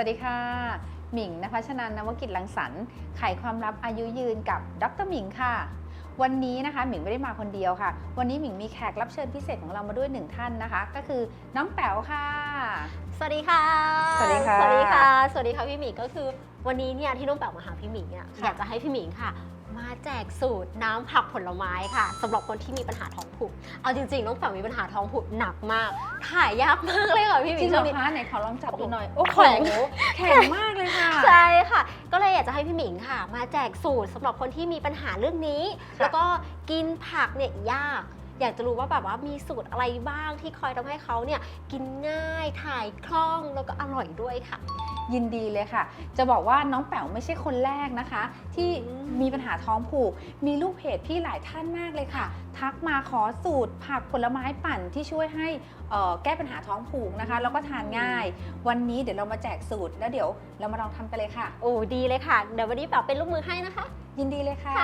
วัสดีค่ะ หมิงนภัชนันนวกิจลังสรรค์ไขความลับอายุยืนกับดรหมิงค่ะ วันนี้นะคะหมิงไม่ได้มาคนเดียวค่ะ วันนี้หมิงมีแขกรับเชิญพิเศษของเรามาด้วยหนึ่งท่านนะคะ ก็คือน้องแป๋วค่ะ สวัสดีค่ะ สวัสดีค่ะ สวัสดีค่ะ สวัสดีค่ะพี่หมิงก็คือ วันนี้เนี่ยที่น้องแป๋วมาหาพี่หมิงเนี่ยค่ะอยากจะให้พี่หมิงค่ะมาแจกสูตรน้ำผักผลไม้ค่ะสำหรับคนที่มีปัญหาท้องผูก เอาจริงๆน้องแป๋วมีปัญหาท้องผูกหนักมาก ถ่ายยากมากเลยค่ะพี่หจมิริงงเหรช่วองนี้คะไหนขอลองจับดูหน่อย โอ้โอ้โหโหแข็งมากเลย ค่ะ ใช่ค่ะ ก็เลยอยากจะให้พี่หมิงค่ะ มาแจกสูตรสำหรับคนที่มีปัญหาเรื่องนี้ ค่ะ แล้วก็กินผักเนี่ยยาก อยากจะรู้ว่าแบบว่ามีสูตรอะไรบ้างที่คอยทำให้เขาเนี่ยกินง่ายถ่ายคล่องแล้วก็อร่อยด้วยค่ะ ยินดีเลยค่ะ จะบอกว่าน้องแป๋วไม่ใช่คนแรกนะคะ ที่อืมมีปัญหาท้องผูก มีลูกเพจพี่หลายท่านมากเลยค่ะ ทักมาขอสูตรผักผลไม้ปั่นที่ช่วยให้เอ่อแก้ปัญหาท้องผูกนะคะ แล้วก็ทานง่าย วันนี้เดี๋ยวเรามาแจกสูตรแล้วเดี๋ยวเรามาลองทำกันเลยค่ะ โอ้ดีเลยค่ะ เดี๋ยววันนี้แป๋วเป็นลูกมือให้นะคะ ยินดีเลยค่ะ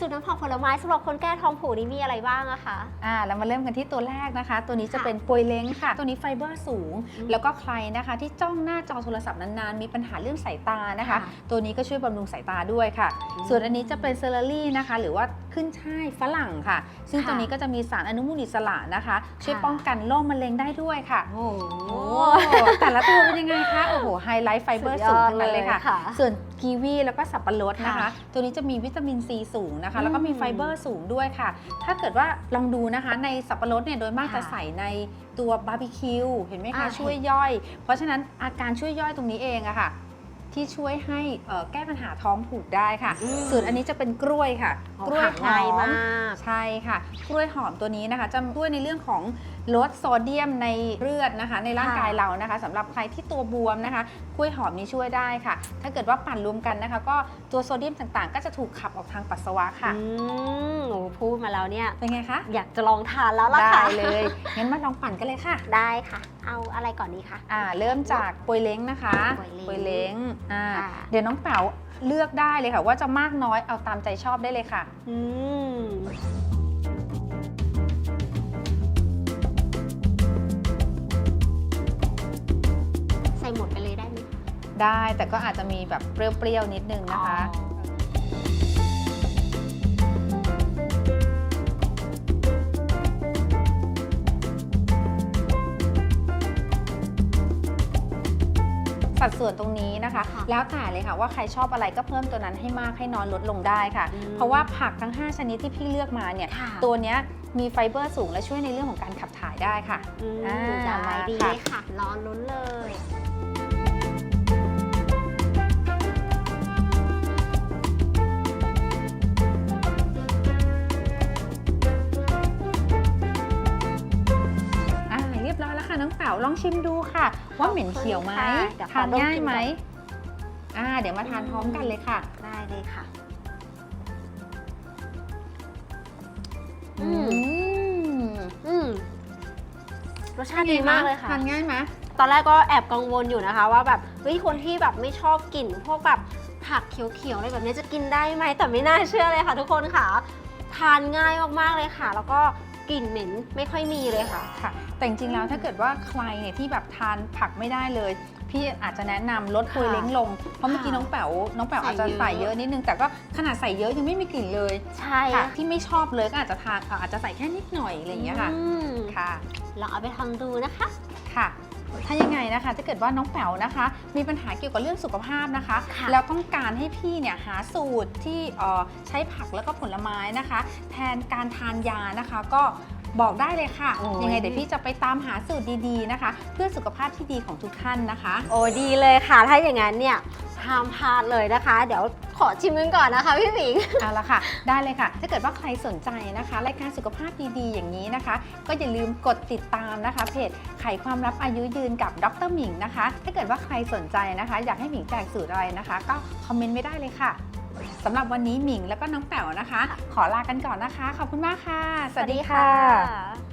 สูตรน้ำผักผลไม้สำหรับคนแก้ท้องผูกนี่มีอะไรบ้างอะคะ อ่าเรามาเริ่มกันที่ตัวแรกนะคะ ตัวนี้จะค่ะเป็นปวยเล้งค่ะ ตัวนี้ไฟเบอร์สูงอืมแล้วก็ใครนะคะ ที่จ้องหน้าจอโทรศัพท์นานๆ มีปัญหาเรื่องสายตานะคะ ค่ะตัวนี้ก็ช่วยบำรุงสายตาด้วยค่ะอืมส่วนอันนี้จะเป็นเซเลอรี่นะคะ หรือว่าขึ้นช่ายฝรั่งค่ะ ซึ่งค่ะตัวนี้ก็จะมีสารอนุมูลอิสระนะคะ ช่วยค่ะ ป้องกันโรคมะเร็งได้ด้วยค่ะโอ้โหโอ้แต่ละตัวเป็นยังไงคะโอ้โหไฮไลท์ไฟเบอร์สูงทั้งนั้นเลยค่ะค่ะ ส่วนกีวีแล้วก็สับปะรดนะคะ ค่ะตัวนี้จะมีวิตามินซีสูงนะคะแล้วก็มีอืมไฟเบอร์สูงด้วยค่ะ ถ้าเกิดว่าลองดูนะคะ ในสับปะรดเนี่ยโดยมากค่ะจะใส่ในตัวบาร์บีคิวเห็นไหมคะอ่าช่วยย่อย เพราะฉะนั้นอาการช่วยย่อยตรงนี้เองอะค่ะ ที่ช่วยให้เอ่อแก้ปัญหาท้องผูกได้ค่ะอืมส่วนอันนี้จะเป็นกล้วยค่ะอ๋อ กล้วยหาหอง่ายมมากใช่ค่ะ กล้วยหอมตัวนี้นะคะ จะช่วยในเรื่องของลดโซเดียมในเลือดนะคะ ในร่างกายเรานะคะสำหรับใครที่ตัวบวมนะคะ กล้วยหอมนี้ช่วยได้ค่ะ ถ้าเกิดว่าปั่นรวมกันนะคะ ก็ตัวโซเดียมต่างๆ ก็จะถูกขับออกทางปัสสาวะค่ะอืมโอ้พูดมาแล้วเนี่ยเป็นไงคะอยากจะลองทานแล้วล่ะได้ค่ะเลยงั้นมาลองปั่นกันเลยค่ะ ได้ค่ะ เอาอะไรก่อนดีคะอ่า เริ่มจากปวยเล้งนะคะปวยเล้งอ่าค่ะเดี๋ยวน้องเป๋าเลือกได้เลยค่ะว่าจะมากน้อยเอาตามใจชอบได้เลยค่ะ อืมใส่หมดไปเลยได้ไหมได้แต่ก็อาจจะมีแบบเปรี้ยวๆนิดนึงนะคะ สัดส่วนตรงนี้นะคะค่ะแล้วแต่เลยค่ะว่าใครชอบอะไรก็เพิ่มตัวนั้นให้มากให้น้อยลดลงได้ค่ะอืมเพราะว่าผักทั้ง 5 ชนิดที่พี่เลือกมาเนี่ยค่ะตัวเนี้ยมีไฟเบอร์สูงและช่วยในเรื่องของการขับถ่ายได้ค่ะอืมอ่าจำไว้ดีค่ะเลยค่ะรอลุ้นเลยอ่าเรียบร้อยแล้วค่ะน้องเป๋าลองชิมดูค่ะ ว่าเหม็นเขียวไหมขอบคุณค่ะเดี๋ยวขอทานดมง่ายกินไหมก่อนอ่าเดี๋ยวมาทานพร้อมกันเลยค่ะ ได้เลยค่ะอือืม อืมรสชาติดีมากเลยค่ะ ทานง่ายไหมตอนแรกก็แอบกังวลอยู่นะคะ ว่าแบบเฮ้ยคนที่แบบไม่ชอบกลิ่นพวกแบบผักเขียวๆอะไรแบบนี้จะกินได้ไหมแต่ไม่น่าเชื่อเลยค่ะ ทุกคนค่ะ ทานง่ายมากๆเลยค่ะ แล้วก็กลิ่นเหม็นไม่ค่อยมีเลยค่ะ ค่ะ แต่จริงๆแล้วถ้าเกิดว่าใครเนี่ยที่แบบทานผักไม่ได้เลย พี่อาจจะแนะนำลดค่ะโวยเล้งลง เพราะเมื่อกี้ค่ะน้องแป๋วน้องแป๋วใส่อาจจะเยอะใส่เยอะ นิดนึง แต่ก็ขนาดใส่เยอะยังไม่มีกลิ่นเลยใช่ค่ะที่ไม่ชอบเลยก็อาจจะทานอาจจะใส่แค่นิดหน่อยอะไรอย่างเงี้ยค่ะอืมค่ะ ลองเอาไปทำดูนะคะ ค่ะ ถ้ายังไงนะคะถ้าเกิดว่าน้องแป๋วนะคะ มีปัญหาเกี่ยวกับเรื่องสุขภาพนะคะ ค่ะแล้วต้องการให้พี่เนี่ยหาสูตรที่เอ่อใช้ผักแล้วก็ผลไม้นะคะ แทนการทานยานะคะ ก็ บอกได้เลยค่ะ โอ้ย ยังไงเดี๋ยวพี่จะไปตามหาสูตรดีๆนะคะ เพื่อสุขภาพที่ดีของทุกท่านนะคะ โอ้ดีเลยค่ะ ถ้าอย่างนั้นเนี่ยห้ามพลาดเลยนะคะ เดี๋ยวขอชิมกันก่อนนะคะพี่หมิง เอาละค่ะ ได้เลยค่ะ ถ้าเกิดว่าใครสนใจนะคะ รายการสุขภาพดีๆ อย่างนี้นะคะ ก็อย่าลืมกดติดตามนะคะ เพจไขความลับอายุยืนกับดรหมิงนะคะ ถ้าเกิดว่าใครสนใจนะคะ อยากให้หมิงแจกสูตรอะไรนะคะ ก็คอมเมนต์ไม่ได้เลยค่ะ สำหรับวันนี้หมิงแล้วก็น้องแป๋วนะคะ ขอลากันก่อนนะคะ ขอบคุณมากค่ะ สวัสดีค่ะค่ะ